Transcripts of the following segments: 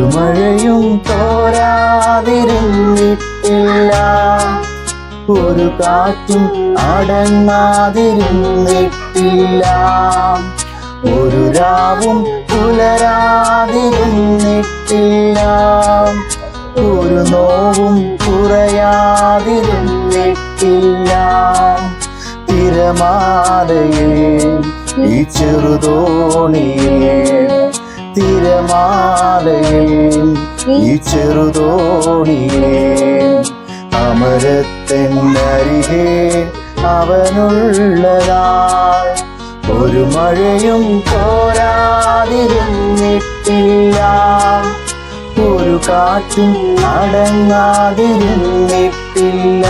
മഴയും തോരാതിരുന്നിട്ടില്ല. ഒരു കാറ്റും അടങ്ങാതിരുന്നിട്ടില്ല. ഒരു രാവും പുലരാതിരുന്നിട്ടില്ല. ഒരു നോവും കുറയാതിരുന്നിട്ടില്ല. തിരമാതയെ ഈ ചെറുതോണിയിൽ തിരമാലയിൽ ഈ ചെറുതോണിയിൽ അമരത്തെന്നരികെ അവനുള്ളതാൾ ഒരു മഴയും പോരാതിരുന്നിട്ടില്ല ഒരു കാറ്റും അടങ്ങാതിരുന്നിട്ടില്ല.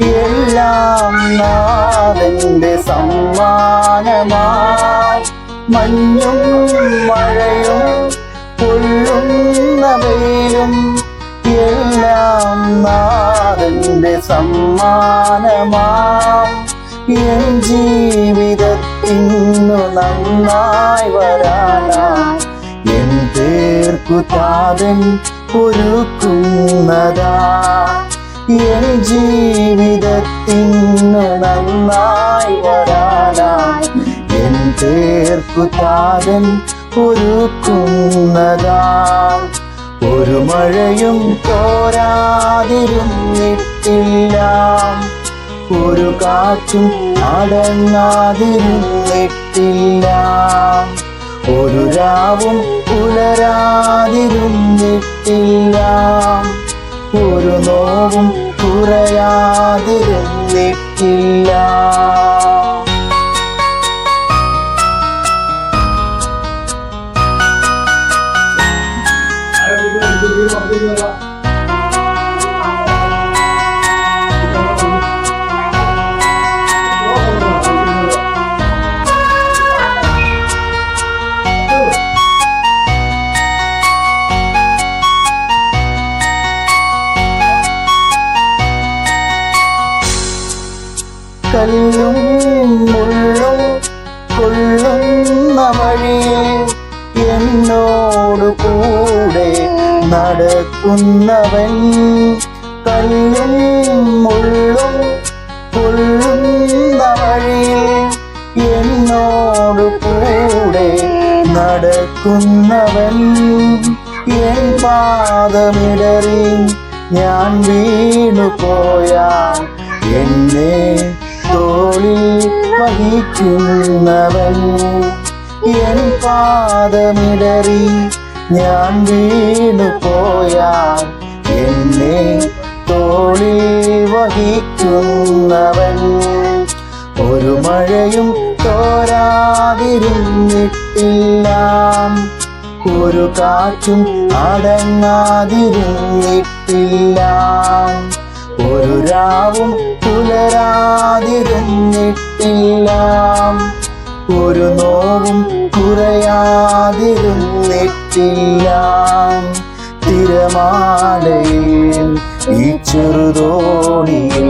എല്ലാം നാഥന്റെ സമ്മാനമായി. മഞ്ഞും മഴയും പൊള്ളുന്ന എല്ലാം നാഥന്റെ സമ്മാനമായി. എൻ ജീവിതത്തിനു നന്നായി വരാനായി. എൻ താതൻ ഒരുക്കുന്നതാ. എൻ ജീവിതത്തിനു നന്നായി വരാനായി എൻ പേർക്കു താതൻ ഒരുക്കുന്നതാ. ഒരു മഴയും തോരാതിരുന്നിട്ടില്ല ഒരു കാറ്റും അടങ്ങാതിരുന്നിട്ടില്ല ഒരു രാവും പുലരാതിരുന്നിട്ടില്ല ഒരു നോവും കുറയാതിരുന്നിട്ടില്ല. കല്ലും മുള്ളും കൊള്ളുന്ന വഴിയിൽ എന്നോട് കൂടെ നടക്കുന്നവൻ കല്ലും മുള്ളും കൊള്ളുന്ന വഴിയിൽ എന്നോട് കൂടെ നടക്കുന്നവൻ എൻ പാദമിടറി ഞാൻ വീണു പോയാൽ എന്നെ തോളിൽ വഹിക്കുന്നവൻ. എൻ പാദമിടറി ഞാൻ വീണു പോയാൽ എന്നെ തോളിൽ വഹിക്കുന്നവൻ. ഒരു മഴയും തോരാതിരുന്നിട്ടില്ല. ഒരു കാറ്റും അടങ്ങാതിരുന്നിട്ടില്ല. രാവും പുലരാതിരുന്നിട്ടില്ല. ഒരു നോവും കുറയാതിരുന്നിട്ടില്ല. തിരമാലയിൽ ഈ ചെറുതോണിയിൽ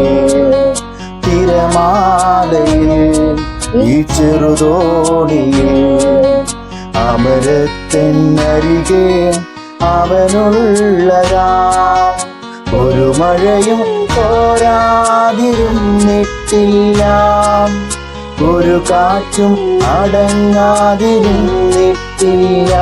തിരമാലയിൽ ഈ ചെറുതോണിയിൽ. അമരത്തിനരികെ അവനുള്ളതാ. മഴയും പോരാതിരുന്നിട്ടില്ല. ഒരു കാറ്റും അടങ്ങാതിരുന്നിട്ടില്ല.